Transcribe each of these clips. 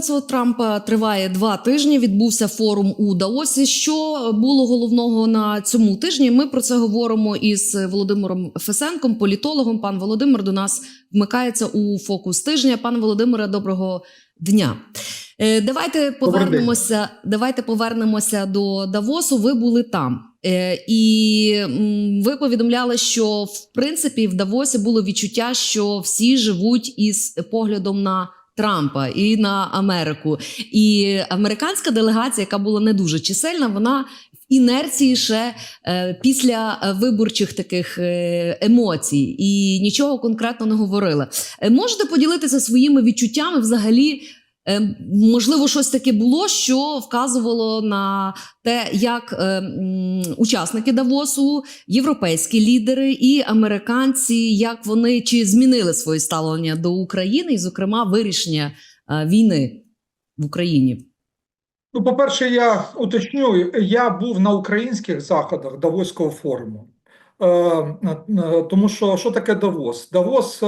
президентство Трампа триває два тижні. Відбувся форум у Даосі. Що було головного на цьому тижні? Ми про це говоримо із Володимиром Фесенком, політологом. Пан Володимир до нас вмикається у фокус тижня. Пане Володимире, доброго дня. Е, Давайте повернемося. Давайте повернемося до Давосу. Ви були там. Е, І ви повідомляли, що в принципі в Давосі було відчуття, що всі живуть із поглядом на Трампа і на Америку. І американська делегація, яка була не дуже чисельна, вона в інерції ще е, після виборчих таких е, емоцій і нічого конкретно не говорила. Е, можете поділитися своїми відчуттями взагалі? Е, Можливо, щось таке було, що вказувало на те, як е, учасники Давосу, європейські лідери і американці, як вони чи змінили своє ставлення до України, і, зокрема, вирішення е, війни в Україні. Ну, по-перше, я уточню, я був на українських заходах Давоського форуму. Тому що що таке Давос? Давос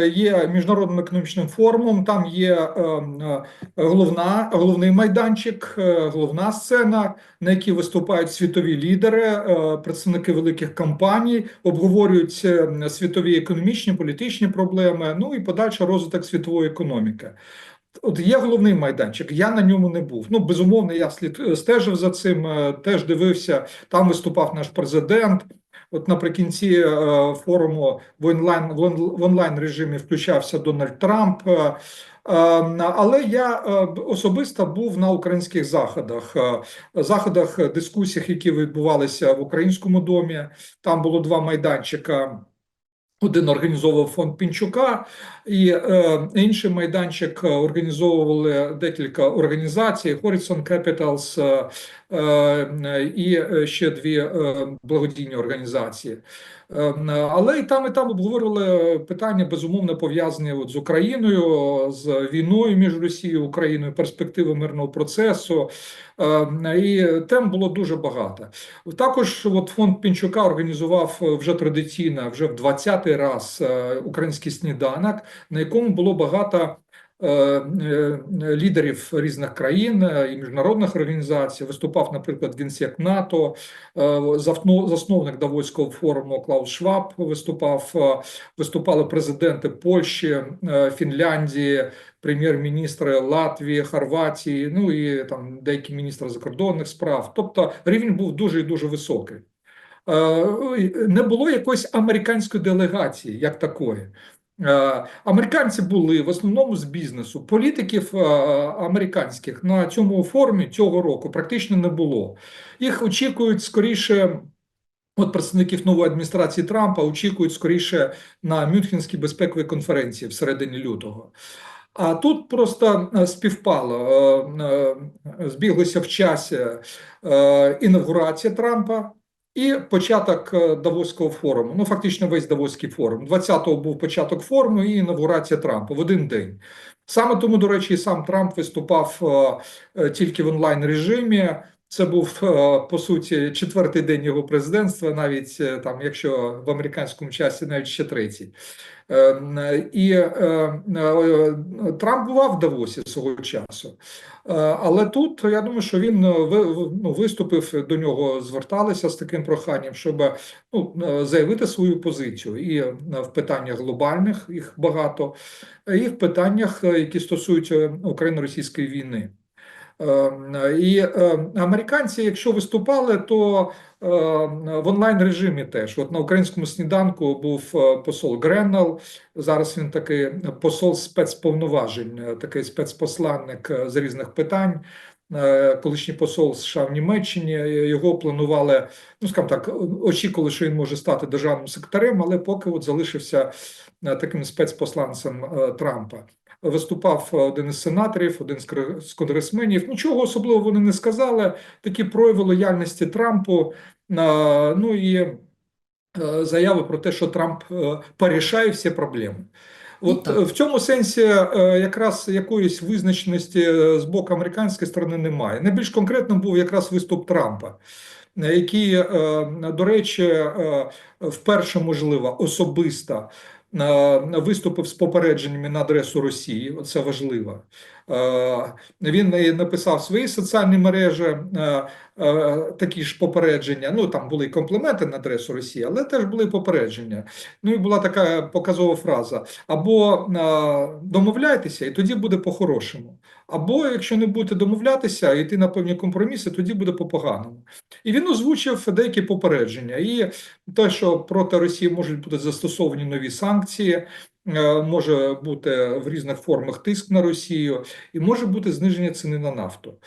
є міжнародним економічним форумом, там є е, е, головна, головний майданчик, е, головна сцена, на якій виступають світові лідери, е, представники великих компаній, обговорюють е, світові економічні, політичні проблеми, ну і подальший розвиток світової економіки. От є головний майданчик, я на ньому не був. Ну, безумовно, я слід стежив за цим, е, теж дивився. Там виступав наш президент. От наприкінці е, форуму в онлайн в онлайн режимі включався Дональд Трамп. Е, е, Але я особисто був на українських заходах, заходах, дискусіях, які відбувалися в українському домі. Там було два майданчика. Один організовував фонд Пінчука, і е, інший майданчик організовували декілька організацій: Horizon Capitals е, е, і ще дві е, благодійні організації. Е, але і там, і там обговорювали питання безумовно пов'язані з Україною, з війною між Росією і Україною, перспективи мирного процесу. Е, І тем було дуже багато. Також от фонд Пінчука організував е, вже традиційно, вже в 20-й раз е, український сніданок, на якому було багато лідерів різних країн е, і міжнародних організацій. Виступав, наприклад, генсек НАТО, е, засновник Давоського форуму Клаус Шваб виступав, е, виступали президенти Польщі, е, Фінляндії, прем'єр-міністри Латвії, Хорватії, ну і там деякі міністри закордонних справ. Тобто рівень був дуже і дуже високий. Е, Не було якоїсь американської делегації, як такої. Е, Американці були в основному з бізнесу. Політиків е, американських на цьому форумі цього року практично не було. Їх очікують скоріше. От представників нової адміністрації Трампа очікують скоріше на Мюнхенській безпековій конференції в середині лютого. А тут просто е, співпало, збіглися в часі інавгурація Трампа і початок е, Давоського форуму. Ну, фактично, весь Давоський форум. 20-го був початок форуму і інавгурація Трампа в один день. Саме тому, до речі, сам Трамп виступав е, е, тільки в онлайн режимі. Це був е, по суті четвертий день його президентства, навіть е, там, якщо в американському часі, навіть ще третій. Е, І Трамп бував в Давосі свого часу. Але тут я думаю, що він ну, виступив до нього, зверталися з таким проханням, щоб ну, заявити свою позицію і в питаннях глобальних, їх багато, і в питаннях, які стосуються україно-російської війни. Е, І е, американці, якщо виступали, то е, в онлайн режимі теж. От на українському сніданку був посол Греннел. Зараз він такий посол спецповноважень, такий спецпосланник з різних питань. Колишній посол США в Німеччині його планували, ну скажімо так, очікували, що він може стати державним секретарем, але поки от залишився таким спецпосланцем Трампа. Виступав один із сенаторів, один з конгресменів. Нічого особливого вони не сказали. Такі прояви лояльності Трампу. е, Ну і е, заяви про те, що Трамп е, порішає всі проблеми. От так. е, в цьому сенсі е, якраз якоїсь визначеності е, з боку американської сторони немає. Найбільш конкретним був якраз виступ Трампа, е, який, е, до речі, е, вперше можливо особисто е, виступив з попередженнями на адресу Росії. Це важливо. Е, Він написав в своїй соціальній мережі е, е, такі ж попередження. Ну там були компліменти на адресу Росії, але теж були попередження. Ну і була така показова фраза: або домовляйтеся, і тоді буде по-хорошому. Або якщо не будете домовлятися і йти на певні компроміси, тоді буде по-поганому. І він озвучив деякі попередження. І те, що проти Росії можуть бути застосовані нові санкції, е, може бути в різних формах тиск на Росію, і може бути зниження ціни на нафту.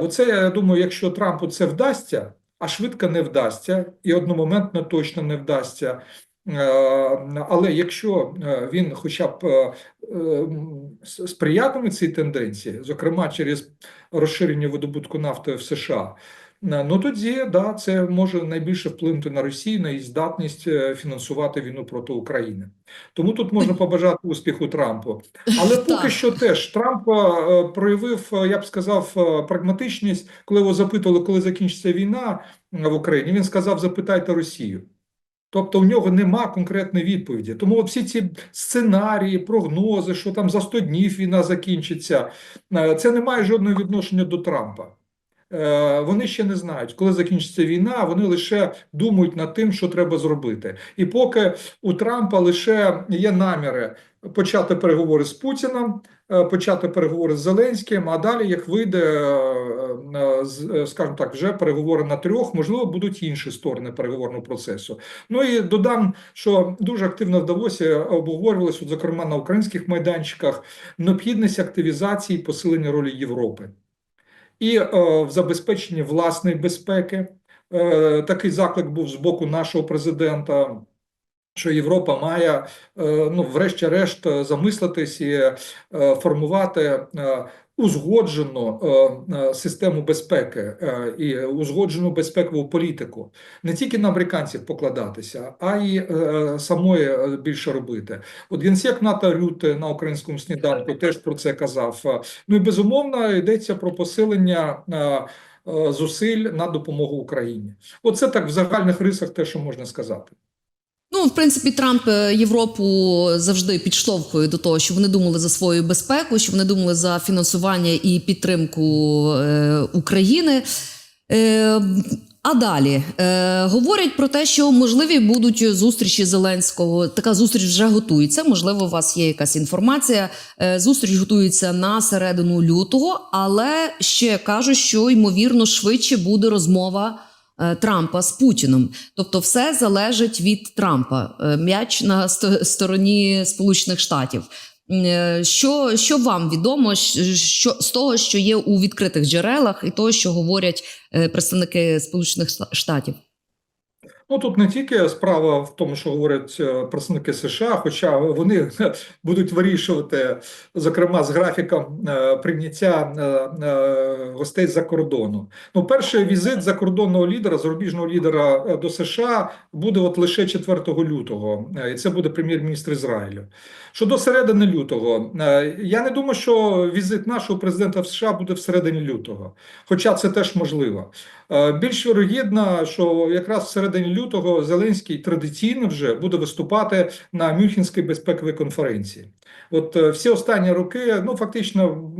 Оце я думаю, якщо Трампу це вдасться, а швидко не вдасться, і одномоментно точно не вдасться. Е, Але якщо е, він хоча б е, е, сприятиме цій тенденції, зокрема через розширення видобутку нафти в США, е, ну тоді да, це може найбільше вплинути на Росію, на її здатність е, фінансувати війну проти України. Тому тут можна побажати успіху Трампу. Але поки що теж Трамп е, проявив, е, я б сказав, е, прагматичність, коли його запитували, коли закінчиться війна е, в Україні. Він сказав: запитайте Росію. Тобто у нього нема конкретної відповіді. Тому от всі ці сценарії, прогнози, що там за 100 днів війна закінчиться, е, це не має жодного відношення до Трампа. Е, Вони ще не знають, коли закінчиться війна, вони лише думають над тим, що треба зробити. І поки у Трампа лише є наміри почати переговори з Путіним, е, почати переговори з Зеленським, а далі, як вийде, е, скажімо так, вже переговори на трьох, можливо, будуть інші сторони переговорного процесу. Ну і додам, що дуже активно в Давосі обговорювалося, зокрема на українських майданчиках, необхідність активізації посилення ролі Європи і е, в забезпеченні власної безпеки. Е, такий заклик був з боку нашого президента. Що Європа має, е, ну, врешті-решт, замислитись і формувати узгоджену е, е, систему безпеки е, і узгоджену безпекову політику. Не тільки на американців покладатися, а й е, самої більше робити. От генсек НАТО Рюте на українському сніданку теж про це казав. Ну і безумовно йдеться про посилення. е, Зусиль на допомогу Україні, оце так в загальних рисах, те, що можна сказати. Ну, в принципі, Трамп е, Європу завжди підштовхує до того, що вони думали за свою безпеку, що вони думали за фінансування і підтримку е, України. Е, а далі е, говорять про те, що можливі будуть зустрічі Зеленського. Така зустріч вже готується. Можливо, у вас є якась інформація. Е, зустріч готується на середину лютого, але ще кажуть, що ймовірно швидше буде розмова Трампа з Путіном. Тобто, все залежить від Трампа. Е, М'яч на сто- стороні Сполучених Штатів. Е, Що, що вам відомо що, з того, що є у відкритих джерелах, і того, що говорять е, представники Сполучених Штатів? Ну тут не тільки справа в тому, що говорять е, представники США, хоча вони будуть вирішувати, зокрема, з графіком е, прийняття е, гостей з-за кордону. Ну, перший візит закордонного лідера, зарубіжного лідера до США буде от лише 4 лютого, і це буде прем'єр-міністр Ізраїлю. Щодо середини лютого, я не думаю, що візит нашого президента в США буде всередині лютого, хоча це теж можливо. Е, Більш вірогідно, що якраз всередині лютого Зеленський традиційно вже буде виступати на Мюнхенській безпековій конференції. От е, всі останні роки, ну фактично,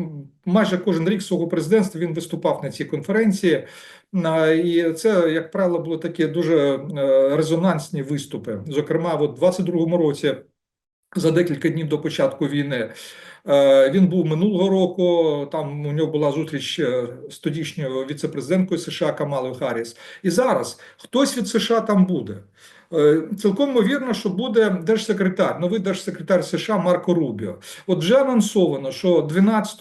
майже кожен рік свого президентства він виступав на цій конференції. Е, І це, як правило, були такі дуже резонансні виступи. Зокрема, в 22-му році. За декілька днів до початку війни Е, він був минулого року. Там у нього була зустріч е, з тодішньою віцепрезиденткою США Камалою Харріс. І зараз хтось від США там буде. Е, Цілком ймовірно, що буде держсекретар, новий держсекретар США Марко Рубіо. От вже анонсовано, що 12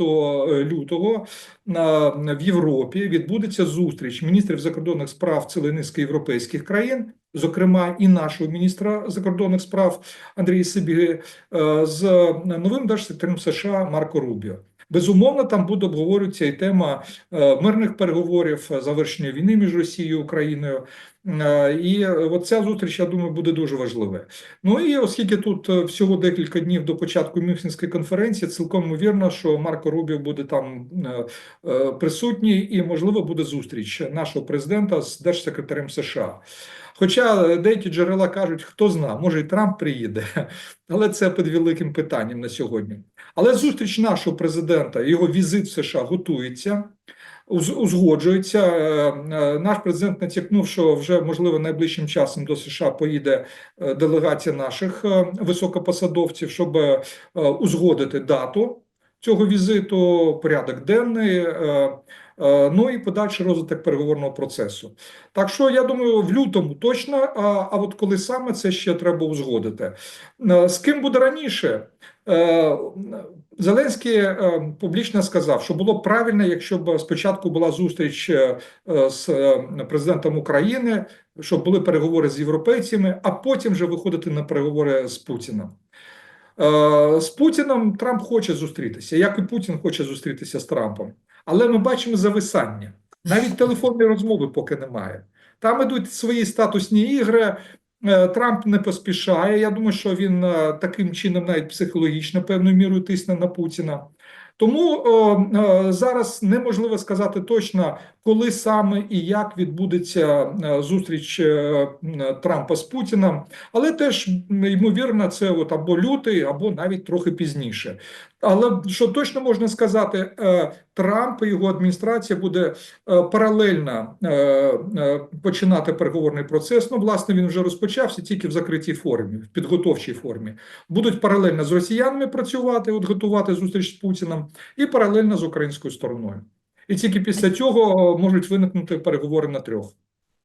лютого в Європі відбудеться зустріч міністрів закордонних справ цілої низки європейських країн, зокрема і нашого міністра закордонних справ Андрія Сибіги, е, з новим держсекретарем США Марко Рубіо. Безумовно, там буде обговорюватися і тема е, мирних переговорів, е, завершення війни між Росією і Україною. Е, І от ця зустріч, я думаю, буде дуже важливою. Ну і оскільки тут всього декілька днів до початку Мюнхенської конференції, цілком ймовірно, що Марко Рубіо буде там присутній, і можливо буде зустріч нашого президента з держсекретарем США. Хоча деякі джерела кажуть, хто зна, може і Трамп приїде, але це під великим питанням на сьогодні. Але зустріч нашого президента, його візит в США готується, узгоджується. Е, е, Наш президент натякнув, що вже можливо найближчим часом до США поїде е, делегація наших високопосадовців, щоб узгодити дату цього візиту, порядок денний. Е, Ну і подальший розвиток переговорного процесу. Так що я думаю, в лютому точно. А, а от коли саме це ще треба узгодити. Е, З ким буде раніше? Е, Зеленський публічно сказав, що було б правильно, якщо б спочатку була зустріч з президентом України, щоб були переговори з європейцями, а потім вже виходити на переговори з Путіним. З Путіном Трамп хоче зустрітися, як і Путін хоче зустрітися з Трампом. Але ми бачимо зависання. Навіть телефонної розмови поки немає. Там ідуть свої статусні ігри. Е, Трамп не поспішає. Я думаю, що він е, таким чином навіть психологічно певною мірою тисне на Путіна. Тому о, е, зараз неможливо сказати точно, коли саме і як відбудеться е, зустріч е, Трампа з Путіним, але теж ймовірно, це от або лютий, або навіть трохи пізніше. Але що точно можна сказати, е, Трамп і його адміністрація буде паралельно починати переговорний процес. Ну, власне, він вже розпочався тільки в закритій формі, в підготовчій формі. Будуть паралельно з росіянами працювати, от готувати зустріч з Путіним, і паралельно з українською стороною. І тільки після цього можуть виникнути переговори на трьох.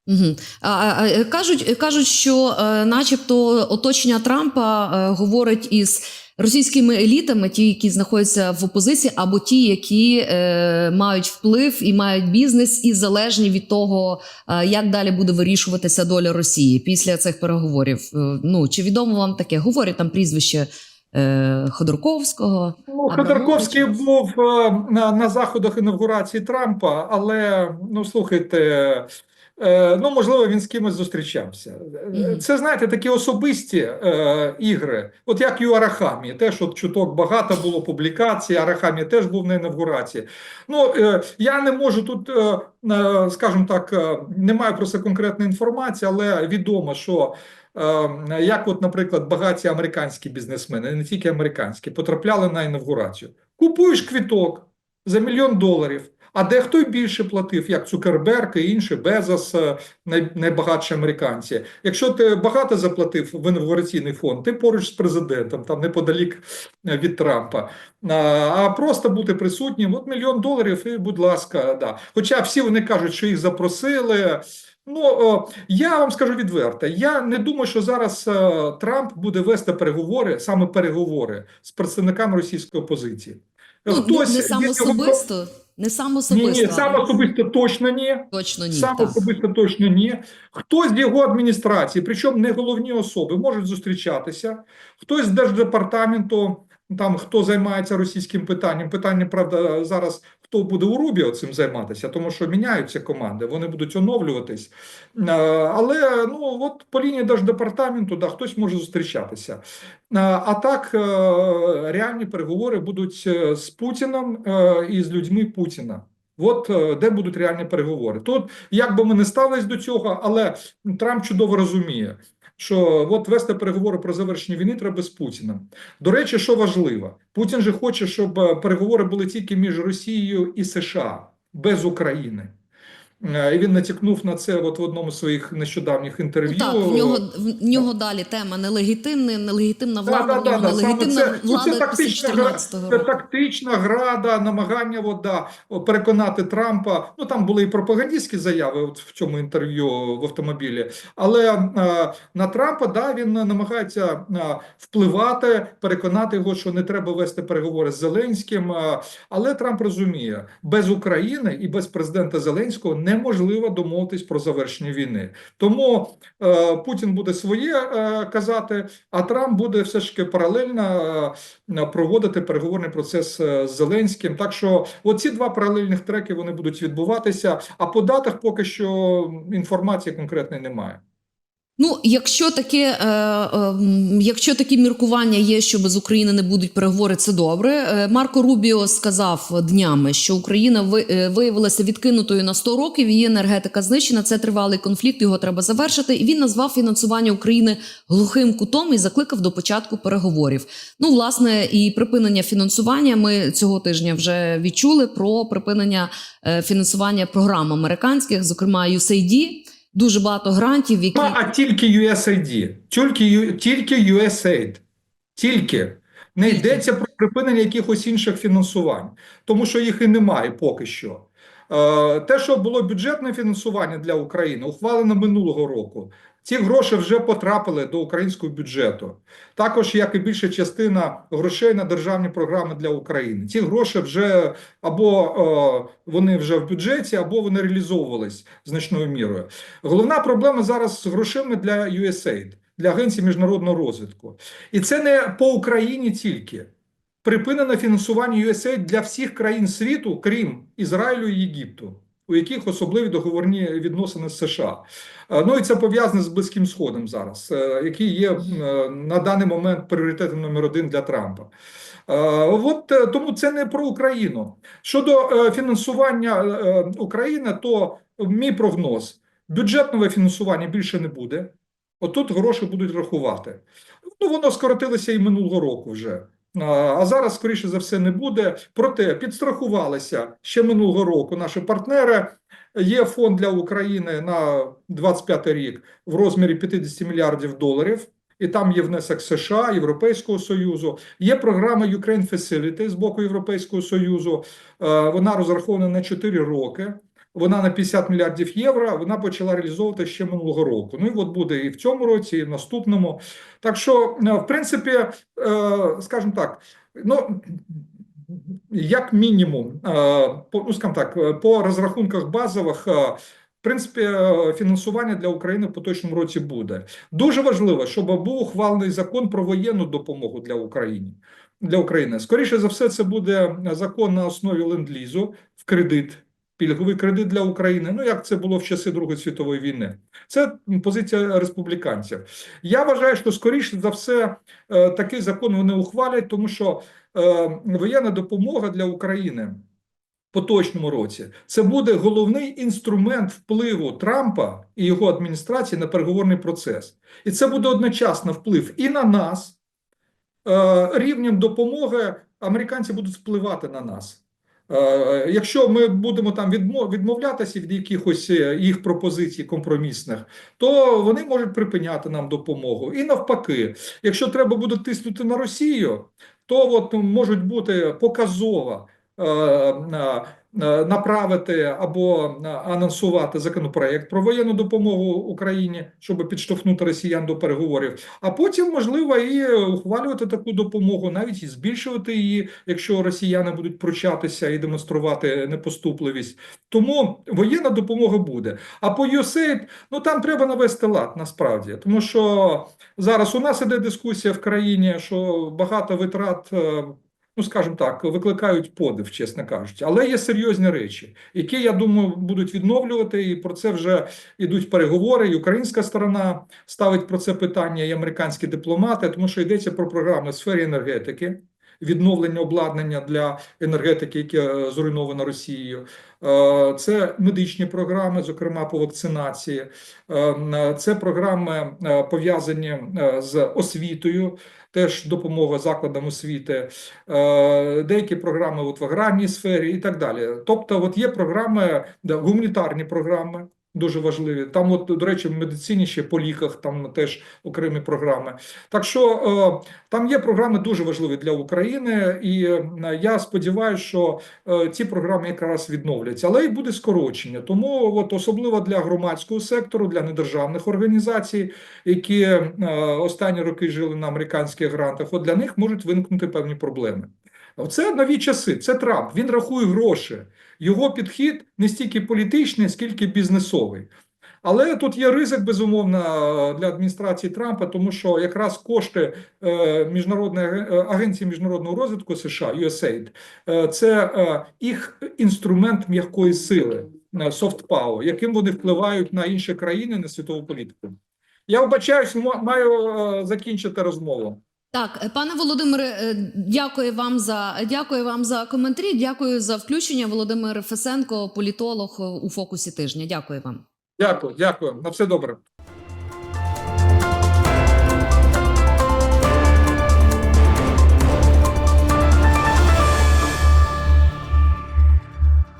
Угу. А, а, кажуть, кажуть, що е, начебто оточення Трампа е, говорить із російськими елітами, ті, які знаходяться в опозиції, або ті, які е, мають вплив і мають бізнес, і залежні від того, е, як далі буде вирішуватися доля Росії після цих переговорів. Е, ну чи відомо вам таке? Говорять там прізвище е, Ходорковського. Ну, Ходорковський був е, на, на заходах інавгурації Трампа, але ну слухайте. е, Ну, можливо, він з кимось зустрічався. Це, знаєте, такі особисті е, ігри, от як і у Арахамі. Теж от чуток багато було публікацій, Арахамі теж був на інавгурації. Ну, е, я не можу тут, е, е, скажімо так, е, не маю про це конкретної інформації, але відомо, що е, як, от, наприклад, багаті американські бізнесмени, не тільки американські, потрапляли на інавгурацію. Купуєш квіток за мільйон доларів. А дехто й більше платив, як Цукерберг і інші, Безос, е, найбагатші американці. Якщо ти багато заплатив в інавгураційний фонд, ти поруч з президентом, там неподалік е, від Трампа. А, а просто бути присутнім, от мільйон доларів, і будь ласка, да. Хоча всі вони кажуть, що їх запросили. Ну, я вам скажу відверто, я не думаю, що зараз е, Трамп буде вести переговори, саме переговори з представниками російської опозиції. Ну, не, не є сам його- особисто, не сам особисто. ні, сам особисто точно ні. точно ні. Сам так. особисто точно ні. Хтось з його адміністрації, причому не головні особи, можуть зустрічатися. Хтось з держдепартаменту, там хто займається російським питанням. Питання, правда, зараз хто буде у Рубіо цим займатися, тому що міняються команди, вони будуть оновлюватись. Е, Але ну от по лінії держдепартаменту, да, хтось може зустрічатися. Е, А так е, реальні переговори будуть з Путіним е, і з людьми Путіна. От де будуть реальні переговори. Тут як би ми не ставились до цього, але Трамп чудово розуміє, що от вести переговори про завершення війни треба з Путіним. До речі, що важливо, Путін же хоче, щоб е, переговори були тільки між Росією і США без України. Е, І він натякнув на це от в одному з своїх нещодавніх Ну, інтерв'ю. так, в нього в нього далі тема нелегітимна, нелегітимна влада, да, да, да, нелегітимна це- ну, це влада тактична гра- Це тактична гра, да, намагання от, да, переконати Трампа. Ну там були і пропагандистські заяви от в цьому інтерв'ю в автомобілі. Але е, на Трампа да, він намагається е, впливати, переконати його, що не треба вести переговори з Зеленським. Е, але Трамп розуміє, без України і без президента Зеленського неможливо домовитись про завершення війни. Тому е, Путін буде своє е, казати, а Трамп буде все ж таки паралельно е, проводити переговорний процес е, з Зеленським. Так що оці два паралельних треки вони будуть відбуватися. А по датах поки що інформації конкретної немає. Ну, якщо таке, е, е, якщо такі міркування є, що без України не будуть переговори, це добре. Е, Марко Рубіо сказав днями, що Україна е, виявилася відкинутою на 100 років. Її енергетика знищена. Це тривалий конфлікт. Його треба завершити. І він назвав фінансування України глухим кутом і закликав до початку переговорів. Ну, власне, і припинення фінансування. Ми цього тижня вже відчули про припинення е, фінансування програм американських, зокрема USAID. Дуже багато грантів, які А тільки USAID, тільки, тільки USAID, тільки. Не йдеться про припинення якихось інших фінансувань, тому що їх і немає поки що. Е, Те, що було бюджетне фінансування для України, ухвалено минулого року. Ці гроші вже потрапили до українського бюджету. Також, як і більша частина грошей на державні програми для України. Ці гроші вже або е, вони вже в бюджеті, або вони реалізовувались значною мірою. Головна проблема зараз з грошима для USAID, для Агенції міжнародного розвитку. І це не по Україні тільки. Припинено фінансування USAID для всіх країн світу, крім Ізраїлю і Єгипту, у яких особливі договорні відносини з США. Е, Ну і це пов'язане з Близьким Сходом зараз, е, який є е, на даний момент пріоритетом номер один для Трампа. От тому це не про Україну. Щодо фінансування України, то мій прогноз: бюджетного фінансування більше не буде. Отут гроші будуть рахувати. Ну, воно скоротилося і минулого року вже. А зараз, скоріше за все, не буде. Проте підстрахувалися ще минулого року наші партнери. Є фонд для України на 25 рік в розмірі 50 мільярдів доларів. І там є внесок США, Європейського Союзу. Є програма Ukraine Facility з боку Європейського Союзу. Е, Вона розрахована на 4 роки. Вона на 50 мільярдів євро. Вона почала реалізовувати ще минулого року. Ну і от буде і в цьому році, і в наступному. Так що, е, в принципі, е, скажімо так, ну. Як мінімум, е, по ну скажімо так, по розрахунках базових, в принципі, фінансування для України в поточному році буде. Дуже важливо, щоб був ухвалений закон про воєнну допомогу для України. Для України. Скоріше за все, це буде закон на основі ленд-лізу в кредит, пільговий кредит для України. Ну як це було в часи Другої світової війни. Це позиція республіканців. Я вважаю, що скоріше за все е, такий закон вони ухвалять, тому що е, воєнна допомога для України поточному році це буде головний інструмент впливу Трампа і його адміністрації на переговорний процес. І це буде одночасно вплив і на нас. Е, Рівнем допомоги американці будуть впливати на нас. Е, Якщо ми будемо там відмо- відмовлятися від якихось е, їх пропозицій компромісних, то вони можуть припиняти нам допомогу. І навпаки, якщо треба буде тиснути на Росію, то от можуть бути показово е, е, е, направити або е, анонсувати законопроект про воєнну допомогу Україні, щоб підштовхнути росіян до переговорів. А потім можливо і ухвалювати таку допомогу, навіть і збільшувати її, якщо росіяни будуть пручатися і демонструвати непоступливість. Тому воєнна допомога буде. А по USAID, ну там треба навести лад насправді, тому що зараз у нас іде дискусія в країні, що багато витрат. Ну, скажімо так, викликають подив, чесно кажучи, але є серйозні речі, які я думаю будуть відновлювати, і про це вже йдуть переговори. І українська сторона ставить про це питання, і американські дипломати, тому що йдеться про програми в сфері енергетики, відновлення обладнання для енергетики, яке е, зруйновано Росією. Е, Це медичні програми, зокрема по вакцинації. Е, Це програми пов'язані з освітою. Теж допомога закладам освіти, деякі програми от в аграрній сфері і так далі. Тобто, от є програми, гуманітарні програми, дуже важливі. Там, от, до речі, в медицині ще по ліках там теж окремі програми. Так що е, там є програми дуже важливі для України, і е, я сподіваюся, що е, ці програми якраз відновляться, але і буде скорочення. Тому от особливо для громадського сектору, для недержавних організацій, які останні роки жили на американських грантах, от для них можуть виникнути певні проблеми. Це нові часи, це Трамп. Він рахує гроші. Його підхід не стільки політичний, скільки бізнесовий. Але тут є ризик, безумовно, для адміністрації Трампа, тому що якраз кошти е, міжнародної агенції міжнародного розвитку США USAID е, – це е, їх інструмент м'якої сили, е, soft power, яким вони впливають на інші країни, на світову політику. Я вибачаюсь, маю е, закінчити розмову. Так, е, пане Володимире, е, дякую вам за дякую вам за коментарі. Дякую за включення. Володимир Фесенко, політолог е, у фокусі тижня. Дякую вам. Дякую, дякую. На все добре.